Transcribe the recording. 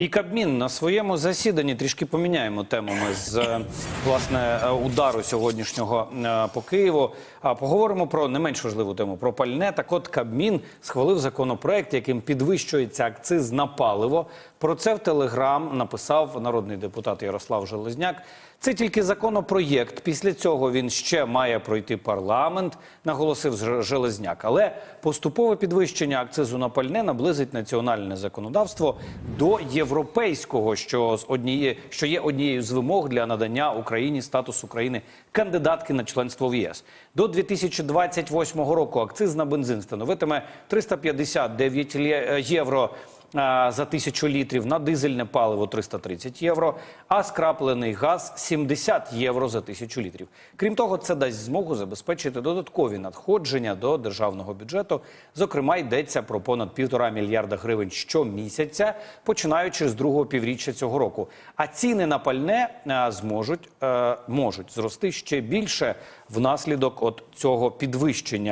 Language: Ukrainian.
І Кабмін на своєму засіданні трішки поміняємо тему. Ми з е, власне е, удару сьогоднішнього е, по Києву. А поговоримо про не менш важливу тему про пальне. Так, от Кабмін схвалив законопроект, яким підвищується акциз на паливо. Про це в Телеграм написав народний депутат Ярослав Железняк. Це тільки законопроєкт. Після цього він ще має пройти парламент, наголосив Железняк. Але поступове підвищення акцизу на пальне наблизить національне законодавство до європейського, що з однієї, що є однією з вимог для надання Україні статусу країни кандидатки на членство в ЄС. До 2028 року акциз на бензин становитиме 359 лє- євро за тисячу літрів, на дизельне паливо 330 євро, а скраплений газ 70 євро за тисячу літрів. Крім того, це дасть змогу забезпечити додаткові надходження до державного бюджету. Зокрема, йдеться про понад півтора мільярда гривень щомісяця, починаючи з другого півріччя цього року. А ціни на пальне зможуть е, можуть зрости ще більше внаслідок от цього підвищення.